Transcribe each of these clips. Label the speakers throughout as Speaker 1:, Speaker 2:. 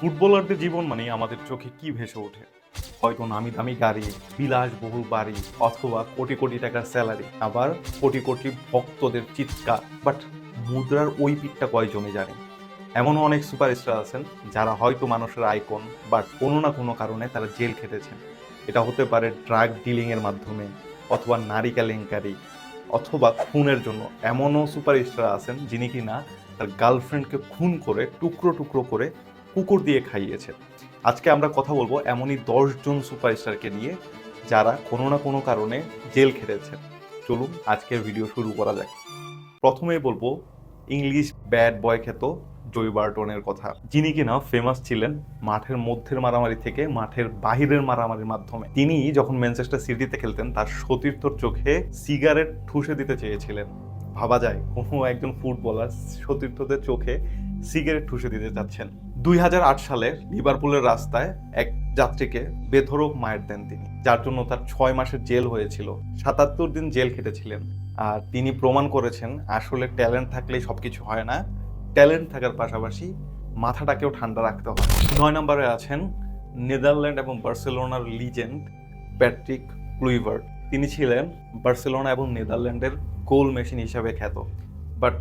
Speaker 1: ফুটবলারদের জীবন মানে আমাদের চোখে কি ভেসে ওঠে? হয়তো নামি দামি গাড়ি বিলাস বিলাসবহুল বাড়ি, অথবা কোটি কোটি টাকার স্যালারি। আবার কোটি কোটি ভক্তদের চিৎকার। বাট মুদ্রার ওই পিকটা কয়জনই জানে? এমনও অনেক সুপারস্টার আছেন যারা হয়তো মানুষের আইকন, বাট কোনো না কোনো কারণে তারা জেল খেটেছেন। এটা হতে পারে ড্রাগ ডিলিংয়ের মাধ্যমে, অথবা নারী কেলেঙ্কারি, অথবা খুনের জন্য। এমনও সুপারস্টার আছেন যিনি কিনা তার গার্লফ্রেন্ডকে খুন করে টুকরো টুকরো করে কুকুর দিয়ে খাইয়েছে। আজকে আমরা কথা বলব এমনই দশজন সুপারস্টারকে নিয়ে যারা কোনো না কোনো কারণে জেল খেটেছে। চলুন আজকের ভিডিও শুরু করা যাক। প্রথমেই বলব ইংলিশ ব্যাড বয় খ্যাত জয় বার্টনের কথা। যিনি কিনা ফেমাস ছিলেন মাঠের মধ্যের মারামারি থেকে মাঠের বাহিরের মারামারির মাধ্যমে। তিনি যখন ম্যানচেস্টার সিটিতে খেলতেন, তার সতীর্থর চোখে সিগারেট ঠুসে দিতে চেয়েছিলেন। ভাবা যায়, কোনো একজন ফুটবলার সতীর্থদের চোখে সিগারেট ঠুসে দিতে চাচ্ছেন। দুই হাজার আট সালে লিভারপুলের রাস্তায় এক যাত্রীকে বেধরক মায়ের দেন তিনি, যার জন্য তার ছয় মাসের জেল হয়েছিল। সাতাত্তর দিন জেল খেটেছিলেন আর তিনি প্রমাণ করেছেন আসলে ট্যালেন্ট থাকলেই সব কিছু হয় না। ট্যালেন্ট থাকার পাশাপাশি মাথাটাকেও ঠান্ডা রাখতে হয়। নয় নম্বরে আছেন নেদারল্যান্ড এবং বার্সেলোনার লিজেন্ড প্যাট্রিক ক্লুইভার্ট। তিনি ছিলেন বার্সেলোনা এবং নেদারল্যান্ডের গোল মেশিন হিসাবে খ্যাত, বাট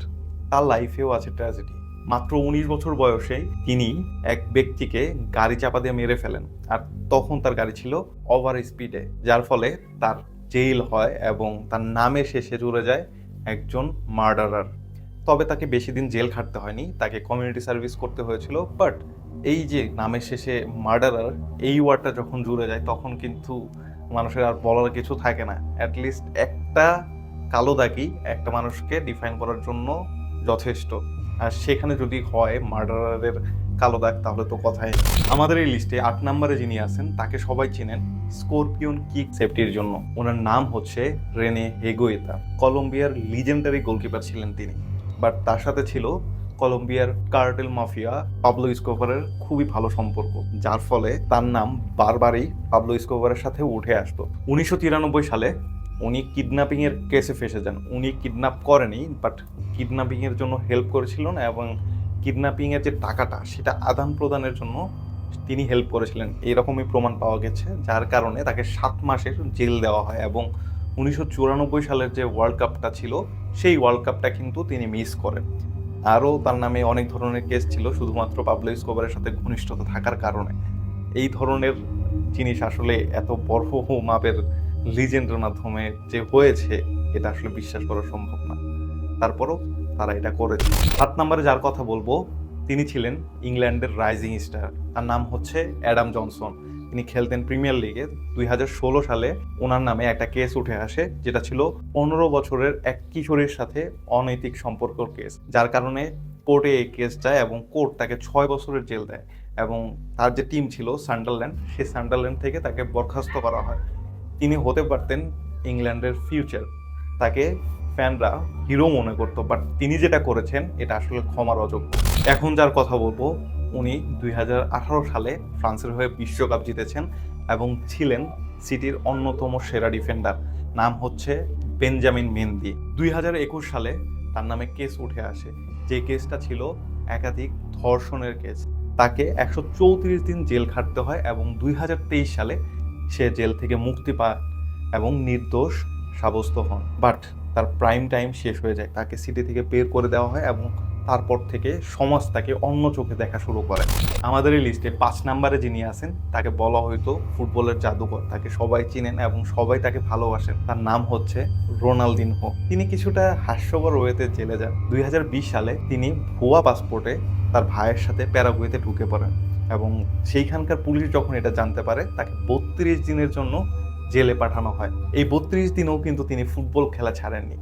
Speaker 1: তার লাইফেও আছে ট্র্যাজেডি। মাত্র উনিশ বছর বয়সে তিনি এক ব্যক্তিকে গাড়ি চাপা দিয়ে মেরে ফেলেন। আর তখন তার গাড়ি ছিল ওভার স্পিডে যার ফলে তার জেল হয় এবং তার নামে শেষে জুড়ে যায় একজন মার্ডারার তবে তাকে বেশি দিন জেল খাটতে হয়নি, তাকে কমিউনিটি সার্ভিস করতে হয়েছিল। বাট এই যে নামের শেষে মার্ডারার এই ওয়ার্ডটা যখন জুড়ে যায়, তখন কিন্তু মানুষের আর বলার কিছু থাকে না। অ্যাটলিস্ট একটা কালো দাগি একটা মানুষকে ডিফাইন করার জন্য যথেষ্ট। আর সেখানে যদি হয় মার্ডারারের কালো দাগ, তাহলে তো কথাই আমাদের এই লিস্টে আট নম্বরে যিনি আছেন, তাকে সবাই চিনেন স্করপিয়ন কিক সেফটির জন্য। ওনার নাম হচ্ছে রেনে হেগোয়েতা কলম্বিয়ার লিজেন্ডারি গোলকিপার ছিলেন তিনি। বাট তার সাথে ছিল কলম্বিয়ার কার্টেল মাফিয়া পাবলো ইস্কোভারের খুবই ভালো সম্পর্ক, যার ফলে তার নাম বারবারই পাবলো ইস্কোভারের সাথে উঠে আসতো। উনিশশো তিরানব্বই সালে উনি কিডন্যাপিং এর কেসে ফেসে যান। উনি কিডন্যাপ করেনি বাট কিডন্যাপিং এর জন্য হেল্প করেছিলেন এবং কিডন্যাপিং এর যে টাকাটা, সেটা আদান প্রদানের জন্য তিনি হেল্প করেছিলেন। এরকমই প্রমাণ পাওয়া গেছে, যার কারণে তাকে সাত মাসের জেল দেওয়া হয় এবং উনিশশো চুরানব্বই সালের যে ওয়ার্ল্ড কাপটা ছিল, সেই ওয়ার্ল্ড কাপটা কিন্তু তিনি মিস করেন। আরও তার নামে অনেক ধরনের কেস ছিল, শুধুমাত্র পাবলো স্কোভারের সাথে ঘনিষ্ঠতা থাকার কারণে। এই ধরনের জিনিস আসলে এত বড় মাপের লিজেন্ডের মাধ্যমে যে হয়েছে, এটা আসলে বিশ্বাস করা সম্ভব না। তারপরও তারা এটা করেছে। সাত নম্বরে যার কথা বলব, তিনি ছিলেন ইংল্যান্ডের রাইজিং স্টার। তার নাম হচ্ছে অ্যাডাম জনসন। তিনি খেলতেন প্রিমিয়ার লিগে। দুই হাজার ষোলো সালে ওনার নামে একটা কেস উঠে আসে, যেটা ছিল পনেরো বছরের এক কিশোরের সাথে অনৈতিক সম্পর্কর কেস, যার কারণে কোর্টে এই কেস যায় এবং কোর্ট তাকে ছয় বছরের জেল দেয়। এবং তার যে টিম ছিল সান্ডারল্যান্ড, সেই সান্ডারল্যান্ড থেকে তাকে বরখাস্ত করা হয়। তিনি হতে পারতেন ইংল্যান্ডের ফিউচার তাকে ফ্যানরা হিরো মনে করতো বাট তিনি যেটা করেছেন, এটা আসলে ক্ষমার অযোগ্য। এখন যার কথা বলব, উনি দুই হাজার আঠারো সালে ফ্রান্সের হয়ে বিশ্বকাপ জিতেছেন এবং ছিলেন সিটির অন্যতম সেরা ডিফেন্ডার নাম হচ্ছে বেঞ্জামিন মেন্দি দুই হাজার একুশ সালে তার নামে কেস উঠে আসে। যে কেসটা ছিল একাধিক ধর্ষণের কেস তাকে একশো চৌত্রিশ দিন জেল খাটতে হয় এবং দুই হাজার তেইশ সালে সে জেল থেকে মুক্তি পায় এবং নির্দোষ সাব্যস্ত হন। বাট তার প্রাইম টাইম শেষ হয়ে যায়। তাকে সিটি থেকে বের করে দেওয়া হয় এবং তারপর থেকে সমাজ তাকে অন্য চোখে দেখা শুরু করে। আমাদের এই লিস্টে পাঁচ নাম্বারে যিনি আছেন, তাকে বলা হয়তো ফুটবলের জাদুকর। তাকে সবাই চিনেন এবং সবাই তাকে ভালোবাসেন। তার নাম হচ্ছে রোনালদিন হো তিনি কিছুটা হাস্যকর ওয়েতে জেলে যান। দুই হাজার বিশ সালে তিনি ভুয়া পাসপোর্টে তার ভাইয়ের সাথে প্যারাগুয়েতে ঢুকে পড়েন। এবং সেইখানকার পুলিশ যখন এটা জানতে পারে, তাকে বত্রিশ দিনের জন্য জেলে পাঠানো হয়। এই বত্রিশ দিনেও কিন্তু তিনি ফুটবল খেলা ছাড়েননি।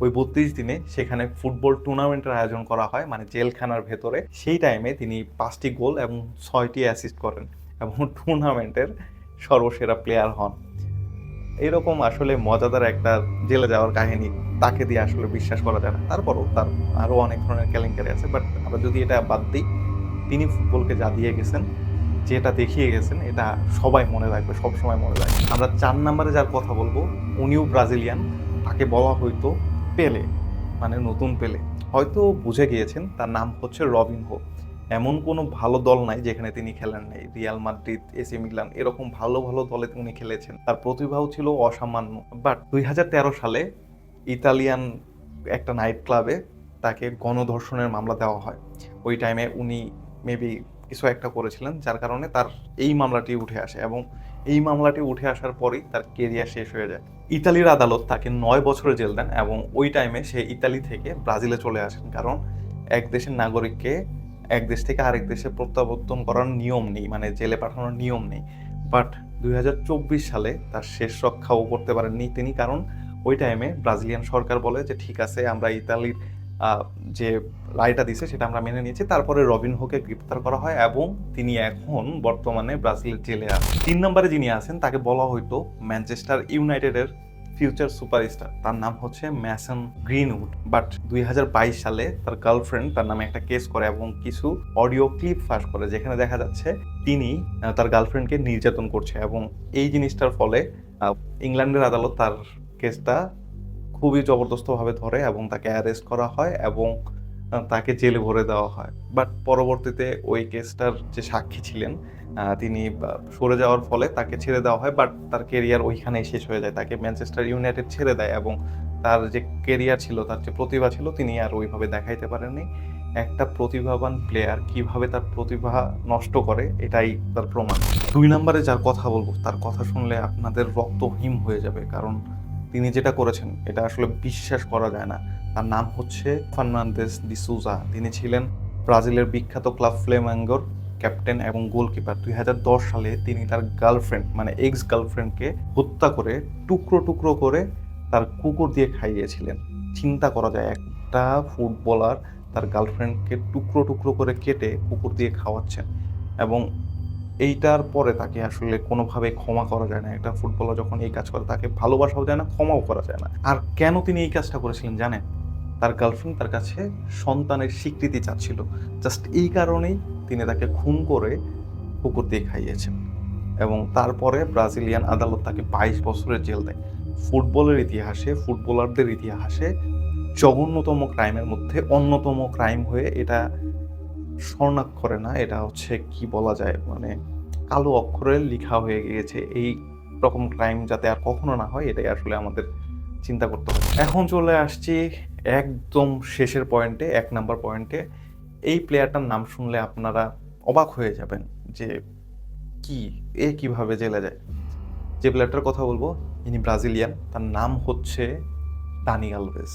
Speaker 1: ওই বত্রিশ দিনে সেখানে ফুটবল টুর্নামেন্টের আয়োজন করা হয় মানে জেলখানার ভেতরে। সেই টাইমে তিনি পাঁচটি গোল এবং ছয়টি অ্যাসিস্ট করেন এবং টুর্নামেন্টের সর্বসেরা প্লেয়ার হন। এরকম আসলে মজাদার একটা জেলে যাওয়ার কাহিনী তাকে দিয়ে আসলে বিশ্বাস করা যায় না। তারপরও তার আরও অনেক ধরনের কেলেঙ্কারি আছে বাট আমরা যদি এটা বাদ দিই তিনি ফুটবলকে যা দিয়ে গেছেন, যেটা দেখিয়ে গেছেন, এটা সবাই মনে রাখবে সব সময় মনে রাখবে। আমরা চার নম্বরে যার কথা বলব, উনিও ব্রাজিলিয়ান, তাকে বলা হয়তো পেলে মানে নতুন পেলে। হয়তো বুঝে গিয়েছেন, তার নাম হচ্ছে রবিন হো এমন কোনো ভালো দল নাই যেখানে তিনি খেলেন নাই। রিয়াল মাদ্রিদ, এসি মিলান, এরকম ভালো ভালো দলে তিনি খেলেছেন। তার প্রতিভাও ছিল অসামান্য। বাট দুই হাজার তেরো সালে ইতালিয়ান একটা নাইট ক্লাবে তাকে গণধর্ষণের মামলা দেওয়া হয়। ওই টাইমে উনি মেবি কিছু একটা করেছিলেন, যার কারণে তার এই মামলাটি উঠে আসে এবং এই মামলাটি উঠে আসার পরেই তার কেরিয়ার শেষ হয়ে যায়। ইতালির আদালত তাকে নয় বছরের জেল দেন এবং ওই টাইমে সে ইতালি থেকে ব্রাজিলে চলে আসেন কারণ এক দেশের নাগরিককে এক দেশ থেকে আরেক দেশে প্রত্যাবর্তন করার নিয়ম নেই মানে জেলে পাঠানোর নিয়ম নেই। বাট দুই হাজার চব্বিশ সালে তার শেষ রক্ষাও করতে পারেননি তিনি কারণ ওই টাইমে ব্রাজিলিয়ান সরকার বলে যে, ঠিক আছে, আমরা ইতালির যে রায়টা দিছে সেটা আমরা মেনে নিয়েছি। তারপরে রবিন হোকে গ্রেপ্তার করা হয় এবং তিনি এখন বর্তমানে ব্রাজিলের জেলে আছেন। তিন নম্বরে যিনি আছেন, তাকে বলা হয়তো ম্যানচেস্টার ইউনাইটেডের ফিউচার সুপারস্টার। তার নাম হচ্ছে ম্যাসন গ্রিনউড। বাট দুই হাজার বাইশ সালে তার গার্লফ্রেন্ড তার নামে একটা কেস করে এবং কিছু অডিও ক্লিপ ফাঁস করে, যেখানে দেখা যাচ্ছে তিনি তার গার্লফ্রেন্ডকে নির্যাতন করছে এবং এই জিনিসটার ফলে ইংল্যান্ডের আদালত তার কেসটা খুবই জবরদস্তভাবে ধরে এবং তাকে অ্যারেস্ট করা হয় এবং তাকে জেলে ভরে দেওয়া হয়। বাট পরবর্তীতে ওই কেসটার যে সাক্ষী ছিলেন তিনি সরে যাওয়ার ফলে তাকে ছেড়ে দেওয়া হয় বাট তার কেরিয়ার ওইখানেই শেষ হয়ে যায়। তাকে ম্যানচেস্টার ইউনাইটেড ছেড়ে দেয় এবং তার যে কেরিয়ার ছিল, তার যে প্রতিভা ছিল, তিনি আর ওইভাবে দেখাইতে পারেননি। একটা প্রতিভাবান প্লেয়ার কীভাবে তার প্রতিভা নষ্ট করে, এটাই তার প্রমাণ। দুই নম্বরে যার কথা বলব, তার কথা শুনলে আপনাদের রক্ত হিম হয়ে যাবে, কারণ তিনি যেটা করেছেন, এটা আসলে বিশ্বাস করা যায় না। তার নাম হচ্ছে ফার্নান্দেস ডিসুজা তিনি ছিলেন ব্রাজিলের বিখ্যাত ক্লাব ফ্লেমাঙ্গোর ক্যাপ্টেন এবং গোলকিপার। দুই হাজার দশ সালে তিনি তার গার্লফ্রেন্ড মানে এক্স গার্লফ্রেন্ডকে হত্যা করে টুকরো টুকরো করে তার কুকুর দিয়ে খাইয়েছিলেন। চিন্তা করা যায়, একটা ফুটবলার তার গার্লফ্রেন্ডকে টুকরো টুকরো করে কেটে কুকুর দিয়ে খাওয়াচ্ছেন এবং এইটার পরে তাকে আসলে কোনোভাবে ক্ষমা করা যায় না। একটা ফুটবলার যখন এই কাজ করে, তাকে ভালোবাসাও যায় না, ক্ষমাও করা যায় না। আর কেন তিনি এই কাজটা করেছিলেন জানেন? তার গার্লফ্রেন্ড তার কাছে সন্তানের স্বীকৃতি চাচ্ছিল। জাস্ট এই কারণেই তিনি তাকে খুন করে কুকুর দিয়ে খাইয়েছেন। এবং তারপরে ব্রাজিলিয়ান আদালত তাকে বাইশ বছরের জেল দেয়। ফুটবলের ইতিহাসে, ফুটবলারদের ইতিহাসে জঘন্যতম ক্রাইমের মধ্যে অন্যতম ক্রাইম হয়ে এটা স্বর্ণাক্ষরে না, এটা হচ্ছে কি বলা যায়? মানে কালো অক্ষরে লেখা হয়ে গিয়েছে এই রকম ক্রাইম যাতে আর কখনো না হয়, এটাই আসলে আমাদের চিন্তা করতে হবে। এখন চলে আসছি একদম শেষের পয়েন্টে এক নাম্বার পয়েন্টে এই প্লেয়ারটার নাম শুনলে আপনারা অবাক হয়ে যাবেন যে কি, এ কীভাবে জেলে যায়? যে প্লেয়ারটার কথা বলব, ইনি ব্রাজিলিয়ান, তার নাম হচ্ছে দানি আলভেজ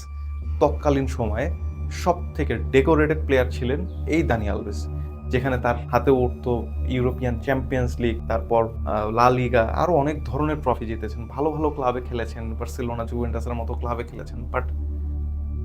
Speaker 1: তৎকালীন সময়ে সব থেকে ডেকোরেটেড প্লেয়ার ছিলেন এই দানি আলভেস, যেখানে তার হাতে উঠতো ইউরোপিয়ান চ্যাম্পিয়ন্স লিগ তারপর লা লিগা আরও অনেক ধরনের ট্রফি জিতেছেন, ভালো ভালো ক্লাবে খেলেছেন বার্সেলোনা জুভেন্টাসের মতো ক্লাবে খেলেছেন বাট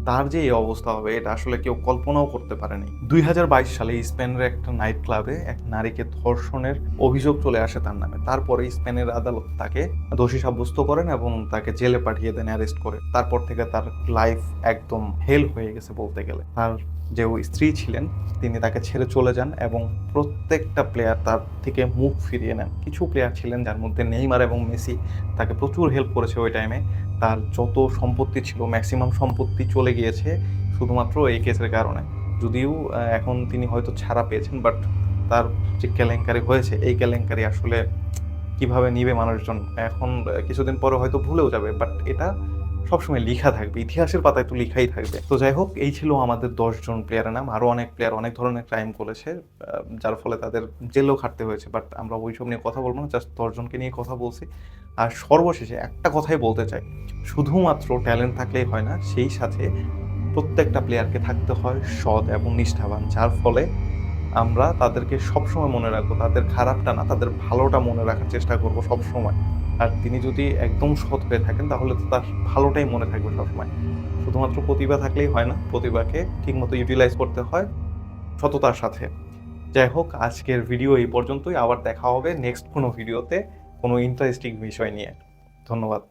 Speaker 1: তার যে এই অবস্থা হবে, এটা আসলে কেউ কল্পনাও করতে পারেনি। দুই হাজার বাইশ সালে স্পেনের একটা নাইট ক্লাবে এক নারীকে ধর্ষণের অভিযোগ চলে আসে তার নামে। তারপরে স্পেনের আদালত তাকে দোষী সাব্যস্ত করেন এবং তাকে জেলে পাঠিয়ে দেন, অ্যারেস্ট করে তারপর থেকে তার লাইফ একদম হেল হয়ে গেছে বলতে গেলে। তার যে ওই স্ত্রী ছিলেন, তিনি তাকে ছেড়ে চলে যান এবং প্রত্যেকটা প্লেয়ার তার থেকে মুখ ফিরিয়ে নেন। কিছু প্লেয়ার ছিলেন যার মধ্যে নেইমার এবং মেসি তাকে প্রচুর হেল্প করেছে ওই টাইমে তার যত সম্পত্তি ছিল ম্যাক্সিমাম সম্পত্তি চলে গিয়েছে শুধুমাত্র এই কেসের কারণে। যদিও এখন তিনি হয়তো ছাড়া পেয়েছেন বাট তার যে কেলেঙ্কারি হয়েছে, এই কেলেঙ্কারি আসলে কীভাবে নিবে মানুষজন, এখন কিছুদিন পরে হয়তো ভুলেও যাবে বাট এটা সবসময় লেখা থাকবে, ইতিহাসের পাতায় তো লেখাই থাকবে। তো যাই হোক, এই ছিল আমাদের দশজন প্লেয়ারের নাম। আরও অনেক প্লেয়ার অনেক ধরনের ক্রাইম করেছে যার ফলে তাদের জেলেও খাটতে হয়েছে। বাট আমরা ওইসব নিয়ে কথা বলব না জাস্ট দশজনকে নিয়ে কথা বলছি। আর সর্বশেষে একটা কথাই বলতে চাই, শুধুমাত্র ট্যালেন্ট থাকলেই হয় না, সেই সাথে প্রত্যেকটা প্লেয়ারকে থাকতে হয় সৎ এবং নিষ্ঠাবান, যার ফলে আমরা তাদেরকে সবসময় মনে রাখব, তাদের খারাপটা না, তাদের ভালোটা মনে রাখার চেষ্টা করব সবসময়। আর তিনি যদি একদম সৎ হয়ে থাকেন, তাহলে তো তার ভালোটাই মনে থাকবে সবসময়। শুধুমাত্র প্রতিভা থাকলেই হয় না, প্রতিভাকে ঠিকমতো ইউটিলাইজ করতে হয় সততার সাথে। যাই হোক, আজকের ভিডিও এই পর্যন্তই। আবার দেখা হবে নেক্সট কোনো ভিডিওতে কোনো ইন্টারেস্টিং বিষয় নিয়ে। ধন্যবাদ।